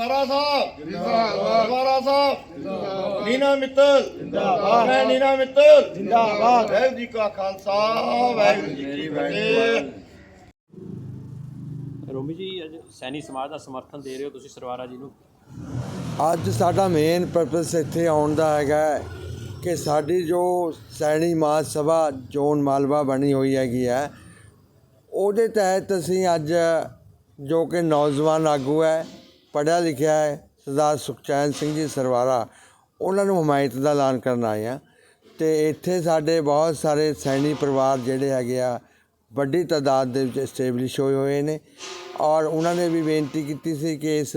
ਸਰਵਾਰਾ ਸਾਹਿਬ। ਜਿੰਦਾਬਾਦ। ਸਰਵਾਰਾ ਸਾਹਿਬ। ਜਿੰਦਾਬਾਦ। ਨੀਨਾ ਮਿੱਤਲ। ਜਿੰਦਾਬਾਦ। ਮੈਂ ਨੀਨਾ ਮਿੱਤਲ। ਜਿੰਦਾਬਾਦ। ਵਾਹਿਗੁਰੂ ਜੀ ਕਾ ਖਾਲਸਾ ਵਾਹਿਗੁਰੂ ਜੀ ਕੀ ਫਤਿਹ। ਰੋਮੀ ਜੀ ਅੱਜ ਸੈਣੀ ਸਮਾਜ ਦਾ ਸਮਰਥਨ ਦੇ ਰਹੇ ਹੋ ਤੁਸੀਂ ਸਰਵਾਰਾ ਜੀ ਨੂੰ? ਅੱਜ ਸਾਡਾ ਮੇਨ ਪਰਪਸ ਇੱਥੇ ਆਉਣ ਦਾ ਹੈਗਾ ਕਿ ਸਾਡੀ ਜੋ ਸੈਣੀ ਮਾਜ ਸਭਾ ਜੋਨ ਮਾਲਵਾ ਬਣੀ ਹੋਈ ਹੈਗੀ ਹੈ ਉਹਦੇ ਤਹਿਤ ਅਸੀਂ ਅੱਜ ਜੋ ਕਿ ਨੌਜਵਾਨ ਆਗੂ ਹੈ ਪੜ੍ਹਿਆ ਲਿਖਿਆ ਹੈ, ਸਰਦਾਰ ਸੁਖਚੈਨ ਸਿੰਘ ਜੀ ਸਰਵਾਰਾ ਉਹਨਾਂ ਨੂੰ ਹਮਾਇਤ ਦਾ ਐਲਾਨ ਕਰਨ ਆਏ ਆ ਤੇ ਇੱਥੇ ਸਾਡੇ ਬਹੁਤ ਸਾਰੇ ਸੈਣੀ ਪਰਿਵਾਰ ਜਿਹੜੇ ਹੈਗੇ ਆ, ਵੱਡੀ ਤਾਦਾਦ ਦੇ ਵਿੱਚ ਐਸਟੈਬਲਿਸ਼ ਹੋਏ ਹੋਏ ਨੇ। ਔਰ ਉਹਨਾਂ ਨੇ ਵੀ ਬੇਨਤੀ ਕੀਤੀ ਸੀ ਕਿ ਇਸ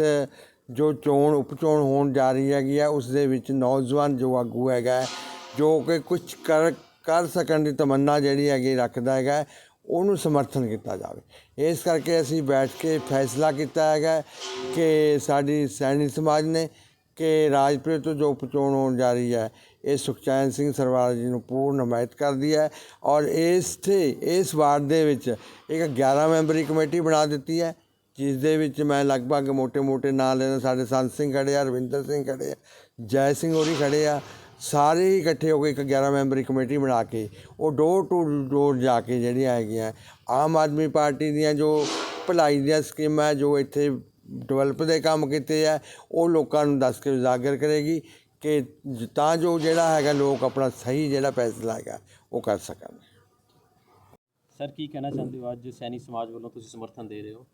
ਜੋ ਚੋਣ ਉਪਚੋਣ ਹੋਣ ਜਾ ਰਹੀ ਹੈਗੀ ਆ, ਉਸ ਦੇ ਵਿੱਚ ਨੌਜਵਾਨ ਜੋ ਆਗੂ ਹੈਗਾ ਜੋ ਕਿ ਕੁਝ ਕਰ ਕਰ ਸਕਣ ਦੀ ਤਮੰਨਾ ਜਿਹੜੀ ਹੈਗੀ ਰੱਖਦਾ ਹੈਗਾ ਉਹਨੂੰ ਸਮਰਥਨ ਕੀਤਾ ਜਾਵੇ। ਇਸ ਕਰਕੇ ਅਸੀਂ ਬੈਠ ਕੇ ਫੈਸਲਾ ਕੀਤਾ ਹੈਗਾ ਕਿ ਸਾਡੀ ਸੈਣੀ ਸਮਾਜ ਨੇ ਕਿ ਰਾਜਪ੍ਰੀਤ ਤੋਂ ਜੋ ਪਚੋਣ ਹੋਣ ਜਾ ਰਹੀ ਹੈ, ਇਹ ਸੁਖਚੈਨ ਸਿੰਘ ਸਰਵਾਲ ਜੀ ਨੂੰ ਪੂਰਨ ਹਮਾਇਤ ਕਰਦੀ ਹੈ ਔਰ ਇਸ ਤੇ, ਇਸ ਵਾਰਡ ਦੇ ਵਿੱਚ ਇੱਕ 11 ਮੈਂਬਰੀ ਕਮੇਟੀ ਬਣਾ ਦਿੱਤੀ ਹੈ, ਜਿਸ ਦੇ ਵਿੱਚ ਮੈਂ ਲਗਭਗ ਮੋٹے-ਮੋٹے ਨਾਂ ਲੈਣਾ, ਸਾਡੇ ਸੰਤ ਸਿੰਘ ਖੜੇ ਆ, ਰਵਿੰਦਰ ਸਿੰਘ ਖੜੇ ਆ, ਜੈ ਸਿੰਘ ਹੋਰੀ ਖੜੇ ਆ ਸਾਰੇ ਹੀ ਇਕੱਠੇ ਹੋ ਕੇ ਇੱਕ 11 ਮੈਂਬਰੀ ਕਮੇਟੀ ਬਣਾ ਕੇ ਉਹ ਡੋਰ ਟੂ ਡੋਰ ਜਾ ਕੇ ਜਿਹੜੀਆਂ ਹੈਗੀਆਂ ਆਮ ਆਦਮੀ ਪਾਰਟੀ ਦੀਆਂ ਜੋ ਭਲਾਈ ਦੀਆਂ ਸਕੀਮਾਂ ਜੋ ਇੱਥੇ ਡਿਵੈਲਪ ਦੇ ਕੰਮ ਕੀਤੇ ਆ ਉਹ ਲੋਕਾਂ ਨੂੰ ਦੱਸ ਕੇ ਉਜਾਗਰ ਕਰੇਗੀ ਕਿ ਤਾਂ ਜੋ ਜਿਹੜਾ ਹੈਗਾ ਲੋਕ ਆਪਣਾ ਸਹੀ ਜਿਹੜਾ ਫੈਸਲਾ ਹੈਗਾ ਉਹ ਕਰ ਸਕਣ। ਸਰ ਕੀ ਕਹਿਣਾ ਚਾਹੁੰਦੇ ਹੋ? ਅੱਜ ਸੈਣੀ ਸਮਾਜ ਵੱਲੋਂ ਤੁਸੀਂ ਸਮਰਥਨ ਦੇ ਰਹੇ ਹੋ?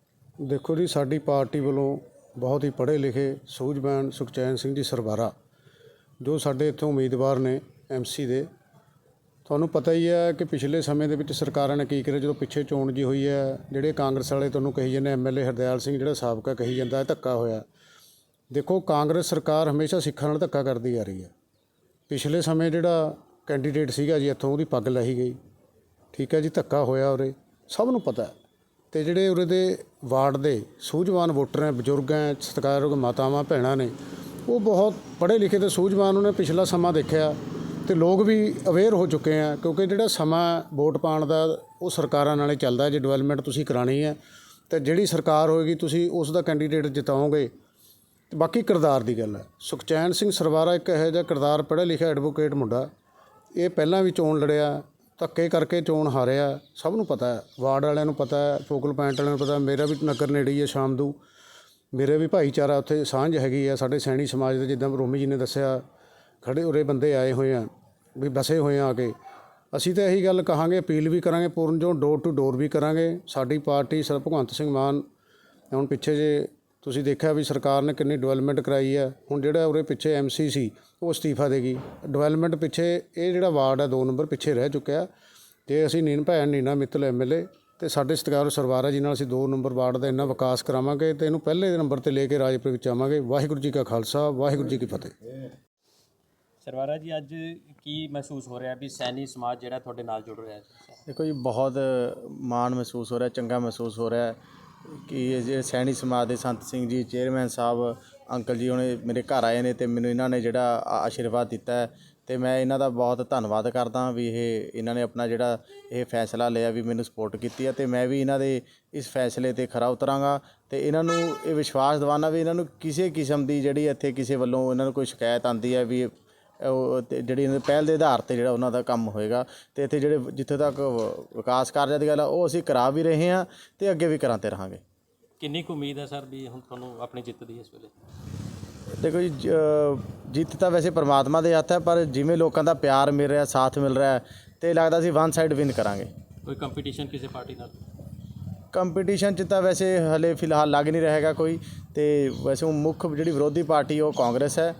ਦੇਖੋ ਜੀ ਸਾਡੀ ਪਾਰਟੀ ਵੱਲੋਂ ਬਹੁਤ ਹੀ ਪੜ੍ਹੇ ਲਿਖੇ ਸੂਝਵਾਨ ਸੁਖਚੈਨ ਸਿੰਘ ਜੀ ਸਰਵਾਰਾ ਜੋ ਸਾਡੇ ਇੱਥੋਂ ਉਮੀਦਵਾਰ ਨੇ ਐਮਸੀ ਦੇ, ਤੁਹਾਨੂੰ ਪਤਾ ਹੀ ਹੈ ਕਿ ਪਿਛਲੇ ਸਮੇਂ ਦੇ ਵਿੱਚ ਸਰਕਾਰਾਂ ਨੇ ਕੀ ਕਰਿਆ, ਜਦੋਂ ਪਿੱਛੇ ਚੋਣ ਜੀ ਹੋਈ ਹੈ, ਜਿਹੜੇ ਕਾਂਗਰਸ ਵਾਲੇ ਤੁਹਾਨੂੰ ਕਹੀ ਜਾਂਦੇ ਐਮਐਲਏ ਹਰਦਿਆਲ ਸਿੰਘ ਜਿਹੜਾ ਸਾਬਕਾ ਕਹੀ ਜਾਂਦਾ ਧੱਕਾ ਹੋਇਆ। ਦੇਖੋ, ਕਾਂਗਰਸ ਸਰਕਾਰ ਹਮੇਸ਼ਾ ਸਿੱਖਾਂ ਨਾਲ ਧੱਕਾ ਕਰਦੀ ਆ ਰਹੀ ਹੈ। ਪਿਛਲੇ ਸਮੇਂ ਜਿਹੜਾ ਕੈਂਡੀਡੇਟ ਸੀਗਾ ਜੀ, ਇੱਥੋਂ ਉਹਦੀ ਪੱਗ ਲਾਹੀ ਗਈ। ਠੀਕ ਹੈ ਜੀ, ਧੱਕਾ ਹੋਇਆ ਉਰੇ, ਸਭ ਨੂੰ ਪਤਾ ਹੈ। ਤੇ ਜਿਹੜੇ ਉਰੇ ਦੇ ਵਾਰਡ ਦੇ ਸੂਝਵਾਨ ਵੋਟਰ ਹੈ, ਬਜ਼ੁਰਗ ਹੈ, ਸਤਿਕਾਰਯੋਗ ਮਾਤਾਵਾਂ, ਭੈਣਾਂ ਨੇ ਉਹ ਬਹੁਤ ਪੜ੍ਹੇ ਲਿਖੇ ਤੇ ਸੂਝਵਾਨ ਉਹਨੇ ਪਿਛਲਾ ਸਮਾਂ ਦੇਖਿਆ ਤੇ ਲੋਕ ਵੀ ਅਵੇਅਰ ਹੋ ਚੁੱਕੇ ਆ, ਕਿਉਂਕਿ ਜਿਹੜਾ ਸਮਾਂ ਵੋਟ ਪਾਉਣ ਦਾ ਉਹ ਸਰਕਾਰਾਂ ਨਾਲੇ ਚੱਲਦਾ, ਜੇ ਡਿਵੈਲਪਮੈਂਟ ਤੁਸੀਂ ਕਰਾਣੀ ਹੈ, ਤੇ ਜਿਹੜੀ ਸਰਕਾਰ ਹੋਏਗੀ ਤੁਸੀਂ ਉਸ ਦਾ ਕੈਂਡੀਡੇਟ ਜਿਤਾਓਗੇ। ਤੇ ਬਾਕੀ ਕਿਰਦਾਰ ਦੀ ਗੱਲ ਹੈ। ਸੁਖਚੈਨ ਸਿੰਘ ਸਰਵਾਰਾ ਇੱਕ ਇਹੋ ਜਿਹਾ ਕਿਰਦਾਰ ਪੜ੍ਹਿਆ ਲਿਖਿਆ ਐਡਵੋਕੇਟ ਮੁੰਡਾ, ਇਹ ਪਹਿਲਾਂ ਵੀ ਚੋਣ ਲੜਿਆ, ਧੱਕੇ ਕਰਕੇ ਚੋਣ ਹਾਰਿਆ, ਸਭ ਨੂੰ ਪਤਾ ਹੈ, ਵਾਰਡ ਵਾਲਿਆਂ ਨੂੰ ਪਤਾ ਹੈ, ਫੋਕਲ ਪੁਆਇੰਟ ਵਾਲਿਆਂ ਨੂੰ ਪਤਾ ਮੇਰਾ ਵੀ ਨਗਰ ਨੇੜੇ ਹੀ ਹੈ ਸ਼ਾਮਦੂ ਮੇਰੇ ਵੀ ਭਾਈਚਾਰਾ ਉੱਥੇ ਸਾਂਝ ਹੈਗੀ ਆ, ਸਾਡੇ ਸੈਣੀ ਸਮਾਜ ਦੇ, ਜਿੱਦਾਂ ਰੋਮੀ ਜੀ ਨੇ ਦੱਸਿਆ, ਖੜੇ ਉਰੇ ਬੰਦੇ ਆਏ ਹੋਏ ਆ, ਵੀ ਬਸੇ ਹੋਏ ਆ ਆ ਕੇ। ਅਸੀਂ ਤਾਂ ਇਹੀ ਗੱਲ ਕਹਾਂਗੇ, ਅਪੀਲ ਵੀ ਕਰਾਂਗੇ, ਪੂਰਨ ਜੋ ਡੋਰ ਟੂ ਡੋਰ ਵੀ ਕਰਾਂਗੇ। ਸਾਡੀ ਪਾਰਟੀ ਸਰ ਭਗਵੰਤ ਸਿੰਘ ਮਾਨ ਹੁਣ ਪਿੱਛੇ ਜੇ ਤੁਸੀਂ ਦੇਖਿਆ ਵੀ ਸਰਕਾਰ ਨੇ ਕਿੰਨੀ ਡਿਵੈਲਪਮੈਂਟ ਕਰਾਈ ਹੈ ਹੁਣ ਜਿਹੜਾ ਉਹਦੇ ਪਿੱਛੇ ਐਮਸੀ ਸੀ, ਉਹ ਅਸਤੀਫਾ ਦੇਗੀ ਡਿਵੈਲਪਮੈਂਟ ਪਿੱਛੇ ਇਹ ਜਿਹੜਾ ਵਾਰਡ ਹੈ 2 ਨੰਬਰ ਪਿੱਛੇ ਰਹਿ ਚੁੱਕਿਆ। ਤੇ ਅਸੀਂ ਨੀਨ ਭੈਣ, ਨੀਨਾ ਮਿੱਤਲ ਐਮਐਲਏ ਤੇ ਸਾਡੇ ਸਤਿਕਾਰ ਸਰਵਾਰਾ ਜੀ ਨਾਲ ਅਸੀਂ 2 ਨੰਬਰ ਵਾਰਡ ਦਾ ਇੰਨਾ ਵਿਕਾਸ ਕਰਾਵਾਂਗੇ ਤੇ ਇਹਨੂੰ ਪਹਿਲੇ ਨੰਬਰ ਤੇ ਲੈ ਕੇ ਰਾਜਪੁਰ ਵਿੱਚ ਆਵਾਂਗੇ। ਵਾਹਿਗੁਰੂ ਜੀ ਕਾ ਖਾਲਸਾ ਵਾਹਿਗੁਰੂ ਜੀ ਕੀ ਫਤਿਹ। ਸਰਵਾਰਾ ਜੀ ਅੱਜ ਕੀ ਮਹਿਸੂਸ ਹੋ ਰਿਹਾ ਵੀ ਸੈਣੀ ਸਮਾਜ ਜਿਹੜਾ ਤੁਹਾਡੇ ਨਾਲ ਜੁੜ ਰਿਹਾ ਹੈ? ਦੇਖੋ ਜੀ ਬਹੁਤ ਮਾਣ ਮਹਿਸੂਸ ਹੋ ਰਿਹਾ ਚੰਗਾ ਮਹਿਸੂਸ ਹੋ ਰਿਹਾ ਕਿ ਇਹ ਜਿਹੜੇ ਸੈਣੀ ਸਮਾਜ ਦੇ ਸੰਤ ਸਿੰਘ ਜੀ ਚੇਅਰਮੈਨ ਸਾਹਿਬ ਅੰਕਲ ਜੀ ਉਹਨੇ ਮੇਰੇ ਘਰ ਆਏ ਨੇ ਤੇ ਮੈਨੂੰ ਇਹਨਾਂ ਨੇ ਜਿਹੜਾ ਆਸ਼ੀਰਵਾਦ ਦਿੱਤਾ ਅਤੇ ਮੈਂ ਇਹਨਾਂ ਦਾ ਬਹੁਤ ਧੰਨਵਾਦ ਕਰਦਾ ਵੀ ਇਹ, ਇਹਨਾਂ ਨੇ ਆਪਣਾ ਜਿਹੜਾ ਇਹ ਫੈਸਲਾ ਲਿਆ ਵੀ ਮੈਨੂੰ ਸਪੋਰਟ ਕੀਤੀ ਹੈ ਅਤੇ ਮੈਂ ਵੀ ਇਹਨਾਂ ਦੇ ਇਸ ਫੈਸਲੇ ਤੇ ਖਰਾ ਉਤਰਾਂਗਾ ਅਤੇ ਇਹਨਾਂ ਨੂੰ ਇਹ ਵਿਸ਼ਵਾਸ ਦਿਵਾਉਣਾ ਵੀ ਇਹਨਾਂ ਨੂੰ ਕਿਸੇ ਕਿਸਮ ਦੀ ਜਿਹੜੀ ਇੱਥੇ ਕਿਸੇ ਵੱਲੋਂ ਇਹਨਾਂ ਨੂੰ ਕੋਈ ਸ਼ਿਕਾਇਤ ਆਉਂਦੀ ਹੈ ਵੀ ਉਹ ਤੇ ਜਿਹੜੀ ਪਹਿਲ ਦੇ ਆਧਾਰ ਤੇ ਜਿਹੜਾ ਉਹਨਾਂ ਦਾ ਕੰਮ ਹੋਏਗਾ ਤੇ ਇੱਥੇ ਜਿਹੜੇ ਜਿੱਥੇ ਤੱਕ ਵਿਕਾਸ ਕਾਰਜਾਂ ਦੀ ਗੱਲ ਆ, ਉਹ ਅਸੀਂ ਕਰਾ ਵੀ ਰਹੇ ਹਾਂ ਤੇ ਅੱਗੇ ਵੀ ਕਰਾਂਦੇ ਰਹਾਂਗੇ। ਕਿੰਨੀ ਕੁ ਉਮੀਦ ਹੈ ਸਰ ਵੀ ਹੁਣ ਤੁਹਾਨੂੰ ਆਪਣੀ ਜਿੱਤ ਦੀ ਇਸ ਵੇਲੇ? ਦੇਖੋ ਜੀ ਜਿੱਤ ਤਾਂ ਵੈਸੇ ਪ੍ਰਮਾਤਮਾ ਦੇ ਹੱਥ ਹੈ ਪਰ ਜਿਵੇਂ ਲੋਕਾਂ ਦਾ ਪਿਆਰ ਮਿਲ ਰਿਹਾ ਸਾਥ ਮਿਲ ਰਿਹਾ ਤੇ ਲੱਗਦਾ ਸੀ ਵਨ ਸਾਈਡ ਵਿਨ ਕਰਾਂਗੇ। ਕੋਈ ਕੰਪੀਟੀਸ਼ਨ ਕਿਸੇ ਪਾਰਟੀ ਨਾਲ? ਕੰਪੀਟੀਸ਼ਨ 'ਚ ਤਾਂ ਵੈਸੇ ਹਲੇ ਫਿਲਹਾਲ ਲੱਗ ਨਹੀਂ ਰਹੇਗਾ ਕੋਈ ਤੇ ਵੈਸੇ ਉਹ ਮੁੱਖ ਜਿਹੜੀ ਵਿਰੋਧੀ ਪਾਰਟੀ ਉਹ ਕਾਂਗਰਸ ਹੈ।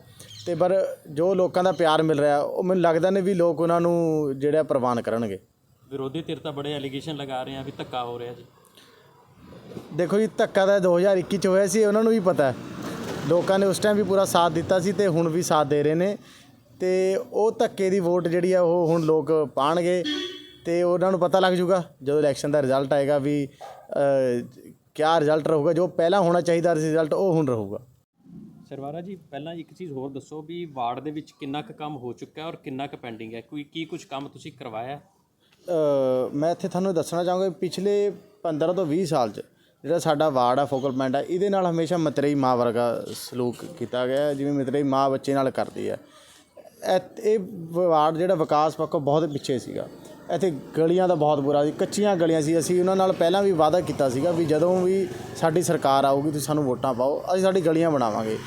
ਤੇ ਪਰ ਜੋ ਲੋਕਾਂ ਦਾ ਪਿਆਰ ਮਿਲ ਰਿਹਾ ਉਹ ਮੈਨੂੰ ਲੱਗਦਾ ਨੇ ਵੀ ਲੋਕ ਉਹਨਾਂ ਨੂੰ ਜਿਹੜਾ ਪ੍ਰਵਾਨ ਕਰਨਗੇ। ਵਿਰੋਧੀ ਧਿਰ ਤਾਂ ਬੜੇ ਐਲੀਗੇਸ਼ਨ ਲਗਾ ਰਹੇ ਆ ਵੀ ਧੱਕਾ ਹੋ ਰਿਹਾ ਜੀ। ਦੇਖੋ ਜੀ ਧੱਕਾ ਤਾਂ 2021 ਚ ਹੋਇਆ ਸੀ ਉਹਨਾਂ ਨੂੰ ਵੀ ਪਤਾ ਹੈ। ਲੋਕਾਂ ਨੇ ਉਸ ਟਾਈਮ ਵੀ ਪੂਰਾ ਸਾਥ ਦਿੱਤਾ ਸੀ ਤੇ ਹੁਣ ਵੀ ਸਾਥ ਦੇ ਰਹੇ ਨੇ। ਤੇ ਉਹ ਧੱਕੇ ਦੀ ਵੋਟ ਜਿਹੜੀ ਆ ਉਹ ਹੁਣ ਲੋਕ ਪਾਣਗੇ ਤੇ ਉਹਨਾਂ ਨੂੰ ਪਤਾ ਲੱਗ ਜੂਗਾ ਜਦੋਂ ਇਲੈਕਸ਼ਨ ਦਾ ਰਿਜ਼ਲਟ ਆਏਗਾ ਵੀ ਕਿਆ ਰਿਜ਼ਲਟ ਰਹੂਗਾ। ਜੋ ਪਹਿਲਾਂ ਹੋਣਾ ਚਾਹੀਦਾ ਰਿਜ਼ਲਟ ਉਹ ਹੁਣ ਰਹੂਗਾ। ਸਰਵਾਰਾ ਜੀ ਪਹਿਲਾਂ ਇੱਕ ਚੀਜ਼ ਹੋਰ ਦੱਸੋ ਵੀ ਵਾਰਡ ਦੇ ਵਿੱਚ ਕਿੰਨਾ ਕੁ ਕੰਮ ਹੋ ਚੁੱਕਾ ਔਰ ਕਿੰਨਾ ਕੁ ਪੈਂਡਿੰਗ ਹੈ? ਕੋਈ ਕੀ ਕੁਝ ਕੰਮ ਤੁਸੀਂ ਕਰਵਾਇਆ? ਮੈਂ ਇੱਥੇ ਤੁਹਾਨੂੰ ਦੱਸਣਾ ਚਾਹਾਂਗਾ ਪਿਛਲੇ 15 ਤੋਂ 20 ਸਾਲ 'ਚ ਜਿਹੜਾ ਸਾਡਾ ਵਾਰਡ ਆ, ਫੋਕਲ ਪੁਆਇੰਟ ਆ, ਇਹਦੇ ਨਾਲ ਹਮੇਸ਼ਾ ਮਤਰੇਈ ਮਾਂ ਵਰਗਾ ਸਲੂਕ ਕੀਤਾ ਗਿਆ ਜਿਵੇਂ ਮਤਰੇਈ ਮਾਂ ਬੱਚੇ ਨਾਲ ਕਰਦੀ ਹੈ। ਇਹ ਇਹ ਵਾਰਡ ਜਿਹੜਾ ਵਿਕਾਸ ਪੱਖੋਂ ਬਹੁਤ ਪਿੱਛੇ ਸੀਗਾ। ਇੱਥੇ ਗਲੀਆਂ ਦਾ ਬਹੁਤ ਬੁਰਾ ਸੀ, ਕੱਚੀਆਂ ਗਲੀਆਂ ਸੀ। ਅਸੀਂ ਉਹਨਾਂ ਨਾਲ ਪਹਿਲਾਂ ਵੀ ਵਾਅਦਾ ਕੀਤਾ ਸੀਗਾ ਵੀ ਜਦੋਂ ਵੀ ਸਾਡੀ ਸਰਕਾਰ ਆਊਗੀ, ਤੁਸੀਂ ਸਾਨੂੰ ਵੋਟਾਂ ਪਾਓ, ਅਸੀਂ ਸਾਡੀ ਗਲੀਆਂ ਬਣਾਵਾਂਗੇ।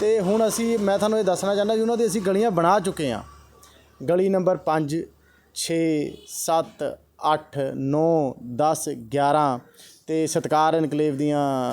ਤੇ ਹੁਣ ਅਸੀਂ, ਮੈਂ ਤੁਹਾਨੂੰ ਇਹ ਦੱਸਣਾ ਚਾਹੁੰਦਾ ਕਿ ਉਹਨਾਂ ਦੀ ਅਸੀਂ ਗਲੀਆਂ ਬਣਾ ਚੁੱਕੇ ਹਾਂ। ਗਲੀ ਨੰਬਰ 5 6 7 8 9 10 11 ਤੇ ਸਤਕਾਰ ਇਨਕਲੇਵ ਦੀਆਂ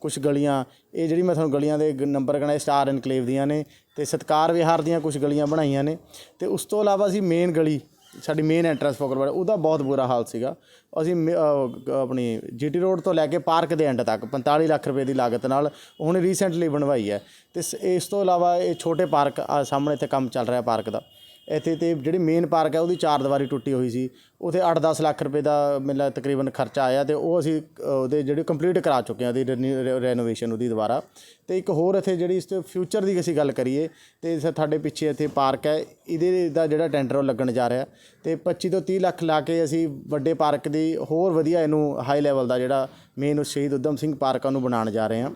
ਕੁਝ ਗਲੀਆਂ, ਇਹ ਜਿਹੜੀ ਮੈਂ ਤੁਹਾਨੂੰ ਗਲੀਆਂ ਦੇ ਨੰਬਰ ਗਣਾਏ ਸਟਾਰ ਇਨਕਲੇਵ ਦੀਆਂ ਨੇ, ਤੇ ਸਤਕਾਰ ਵਿਹਾਰ ਦੀਆਂ ਕੁਝ ਗਲੀਆਂ ਬਣਾਈਆਂ ਨੇ, ਤੇ ਉਸ ਤੋਂ ਇਲਾਵਾ ਅਸੀਂ ਮੇਨ ਗਲੀ, ਸਾਡੀ ਮੇਨ ਐਂਟਰੈਂਸ ਫੋਕਰਵਾੜ ਉਹਦਾ ਬਹੁਤ ਬੁਰਾ ਹਾਲ ਸੀਗਾ। ਅਸੀਂ ਮੇ- ਅਹ ਆਪਣੀ ਜੀਟੀ ਰੋਡ ਤੋਂ ਲੈ ਕੇ ਪਾਰਕ ਦੇ ਐਂਡ ਤੱਕ 45 ਲੱਖ ਰੁਪਏ ਦੀ ਲਾਗਤ ਨਾਲ, ਹੁਣ ਰੀਸੈਂਟਲੀ ਬਣਵਾਈ ਹੈ। ਤੇ ਸ- ਇਸ ਤੋਂ ਇਲਾਵਾ ਇਹ ਛੋਟੇ ਪਾਰਕ ਸਾਹਮਣੇ ਇੱਥੇ ਕੰਮ ਚੱਲ ਰਿਹਾ ਪਾਰਕ ਦਾ। ਇੱਥੇ ਤੇ ਜਿਹੜੀ ਮੇਨ ਪਾਰਕ ਹੈ, ਉਹਦੀ ਚਾਰ ਦੀਵਾਰੀ ਟੁੱਟੀ ਹੋਈ ਸੀ। ਉਥੇ 8-10 ਲੱਖ ਰੁਪਏ ਦਾ ਮਿਲਾ ਤਕਰੀਬਨ ਖਰਚਾ ਆਇਆ ਤੇ ਉਹ ਅਸੀਂ ਉਹਦੇ ਜਿਹੜੇ ਕੰਪਲੀਟ ਕਰਾ ਚੁੱਕੇ ਹਾਂ, ਉਹਦੀ ਰੈਨੋਵੇਸ਼ਨ ਉਹਦੀ ਦੁਬਾਰਾ। ਤੇ ਇੱਕ ਹੋਰ ਇੱਥੇ ਜਿਹੜੀ ਇਸ 'ਤੇ ਫਿਊਚਰ ਦੀ ਅਸੀਂ ਗੱਲ ਕਰੀਏ, ਤੇ ਸਾਡੇ ਪਿੱਛੇ ਇੱਥੇ ਪਾਰਕ ਹੈ, ਇਹਦੇ ਦਾ ਜਿਹੜਾ ਟੈਂਡਰ ਉਹ ਲੱਗਣ ਜਾ ਰਿਹਾ। ਤੇ 25 ਤੋਂ 30 ਲੱਖ ਲਾ ਕੇ ਅਸੀਂ ਵੱਡੇ ਪਾਰਕ ਦੀ ਹੋਰ ਵਧੀਆ ਇਹਨੂੰ ਹਾਈ ਲੈਵਲ ਦਾ ਜਿਹੜਾ ਮੇਨ ਸ਼ਹੀਦ ਉਦਮ ਸਿੰਘ ਪਾਰਕ ਆ, ਉਹਨੂੰ ਬਣਾਉਣ ਜਾ ਰਹੇ ਹਾਂ।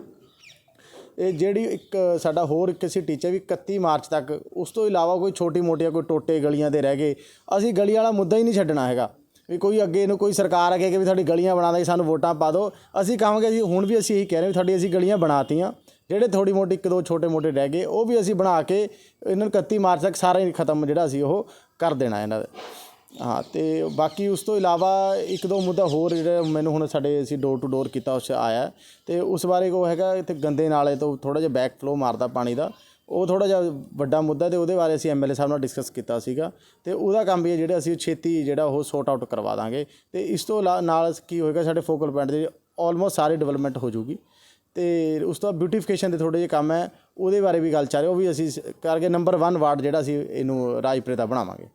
ਇਹ ਜਿਹੜੀ ਇੱਕ ਸਾਡਾ ਹੋਰ ਇੱਕ ਸੀ ਟੀਚਰ ਵੀ 31 ਮਾਰਚ ਤੱਕ, ਉਸ ਤੋਂ ਇਲਾਵਾ ਕੋਈ ਛੋਟੀ ਮੋਟੀਆਂ ਕੋਈ ਟੋਟੇ ਗਲੀਆਂ ਦੇ ਰਹਿ ਗਏ। ਅਸੀਂ ਗਲੀ ਵਾਲਾ ਮੁੱਦਾ ਹੀ ਨਹੀਂ ਛੱਡਣਾ ਹੈਗਾ। ਵੀ ਕੋਈ ਅੱਗੇ ਨੂੰ ਕੋਈ ਸਰਕਾਰ ਅੱਗੇ ਕਿ ਵੀ ਸਾਡੀ ਗਲੀਆਂ ਬਣਾ ਦੇ, ਸਾਨੂੰ ਵੋਟਾਂ ਪਾ ਦਿਓ ਅਸੀਂ ਕਹਾਂਗੇ ਜੀ, ਹੁਣ ਵੀ ਅਸੀਂ ਇਹੀ ਕਹਿ ਰਹੇ ਵੀ ਸਾਡੀ ਅਸੀਂ ਗਲੀਆਂ ਬਣਾਤੀਆਂ। ਜਿਹੜੇ ਥੋੜੀ ਮੋਟੀ ਇੱਕ ਦੋ ਛੋਟੇ ਮੋਟੇ ਰਹਿ ਗਏ, ਉਹ ਵੀ ਅਸੀਂ ਬਣਾ ਕੇ ਇਹਨਾਂ ਨੂੰ 31 ਮਾਰਚ ਤੱਕ ਸਾਰਾ ਹੀ ਖਤਮ ਜਿਹੜਾ ਅਸੀਂ ਉਹ ਕਰ ਦੇਣਾ ਇਹਨਾਂ ਦੇ। ਹਾਂ, ਤੇ ਬਾਕੀ ਉਸ ਤੋਂ ਇਲਾਵਾ ਇੱਕ ਦੋ ਮੁੱਦਾ ਹੋਰ ਜਿਹੜਾ ਮੈਨੂੰ ਹੁਣ ਸਾਡੇ ਅਸੀਂ ਡੋਰ ਟੂ ਡੋਰ ਕੀਤਾ, ਉਸ 'ਚ ਆਇਆ। ਤੇ ਉਸ ਬਾਰੇ ਕੋ ਹੈਗਾ, ਇੱਥੇ ਗੰਦੇ ਨਾਲੇ ਤੋਂ ਥੋੜਾ ਜਿਹਾ ਬੈਕ ਫਲੋ ਮਾਰਦਾ ਪਾਣੀ ਦਾ। ਉਹ ਥੋੜਾ ਜਿਹਾ ਵੱਡਾ ਮੁੱਦਾ ਤੇ ਉਹਦੇ ਬਾਰੇ ਅਸੀਂ ਐਮਐਲਏ ਸਾਹਿਬ ਨਾਲ ਡਿਸਕਸ ਕੀਤਾ ਸੀਗਾ। ਤੇ ਉਹਦਾ ਕੰਮ ਵੀ ਹੈ ਜਿਹੜਾ ਅਸੀਂ ਛੇਤੀ ਜਿਹੜਾ ਉਹ ਸੌਟ ਆਊਟ ਕਰਵਾ ਦਾਂਗੇ। ਤੇ ਇਸ ਤੋਂ ਇਲਾ- ਨਾਲ ਕੀ ਹੋਏਗਾ, ਸਾਡੇ ਫੋਕਲ ਪੁਆਇੰਟ ਦੇ ਆਲਮੋਸਟ ਸਾਰੇ ਡਿਵੈਲਪਮੈਂਟ ਹੋ ਜੂਗੀ ਤੇ ਉਸ ਤੋਂ ਬਿਊਟੀਫਿਕੇਸ਼ਨ ਦੇ ਥੋੜੇ ਜਿਹੇ ਕੰਮ ਹੈ, ਉਹਦੇ ਬਾਰੇ ਵੀ ਗੱਲ ਚੱਲ ਰਹੀ ਉਹ ਵੀ ਅਸੀਂ ਕਰਕੇ ਨੰਬਰ 1 ਵਾਰਡ ਜਿਹੜਾ ਅਸੀਂ ਇਹਨੂੰ ਰਾਜਪ੍ਰੇਤਾ ਬਣਾਵਾਂਗੇ।